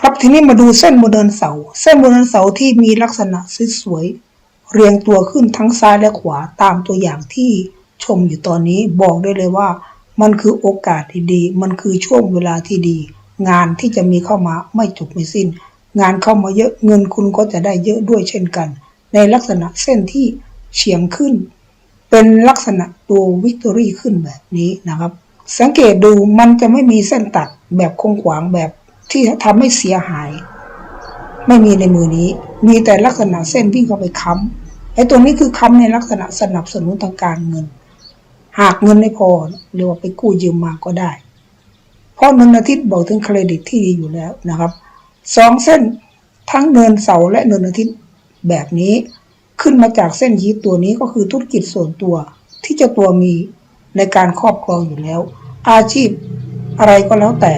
ครับทีนี้มาดูเส้นบนเนินเสา เส้นบนเนินเสาที่มีลักษณะสวยๆเรียงตัวขึ้นทั้งซ้ายและขวาตามตัวอย่างที่ชมอยู่ตอนนี้บอกได้เลยว่า มันคือโอกาสที่ดี มันคือช่วงเวลาที่ดี งานที่จะมีเข้ามาไม่จบไม่สิ้น งานเข้ามาเยอะเงินคุณก็จะได้เยอะด้วยเช่นกัน ในลักษณะเส้นที่เฉียงขึ้น เป็นลักษณะตัววิกตอรี่ขึ้นแบบนี้นะครับ สังเกตดูมันจะไม่มีเส้นตัดแบบคงขวางแบบ ที่ทำให้เสียหาย ไม่มีในมือนี้ มีแต่ลักษณะเส้นวิ่งเข้าไปค้ำไอ้ตัวนี้คือค้ำในลักษณะสนับสนุนทางการเงิน หากเงินไม่พอเรียกว่าไปกู้ยืมมาก็ได้ เพราะเนินอาทิตย์บอกถึงเครดิตที่ดีอยู่แล้วนะครับสองเส้นทั้งเนินเสาและเนินอาทิตย์แบบนี้ขึ้นมาจากเส้นยีตัวนี้ก็คือธุรกิจส่วนตัว ที่เจ้าตัวมีในการครอบครองอยู่แล้ว อาชีพอะไรก็แล้วแต่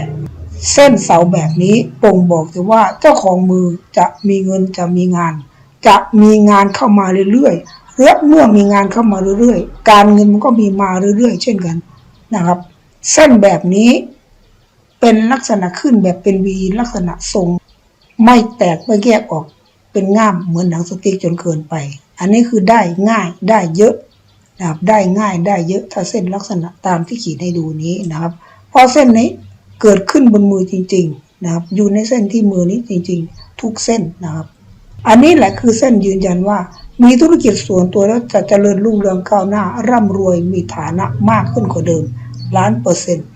เส้นเสาแบบนี้บ่งบอกถึงว่าเจ้าของมือจะมีเงินจะมีงาน จะมีงานเข้ามาเรื่อยๆและเมื่อมีงานเข้ามาเรื่อยๆ การเงินมันก็มีมาเรื่อยๆ เช่นกันนะครับ เส้นแบบนี้เป็นลักษณะขึ้นแบบเป็นวีลักษณะทรง ไม่แตกไม่แยกออกเป็นง่ามเหมือนหนังสติ๊กจนเกินไป อันนี้คือได้ง่ายได้เยอะนะครับได้ง่ายได้เยอะถ้าเส้นลักษณะตามที่ขีดให้ดูนี้นะครับเพราะเส้นนี้ เกิดขึ้นบนมือจริงๆนะครับอยู่ในเส้นที่มือนี้จริง ๆ ทุกเส้นนะครับ อันนี้แหละคือเส้นยืนยันว่า มีธุรกิจส่วนตัวแล้วจะเจริญรุ่งเรืองก้าวหน้า ร่ำรวยมีฐานะมากขึ้นกว่าเดิมล้านเปอร์เซ็นต์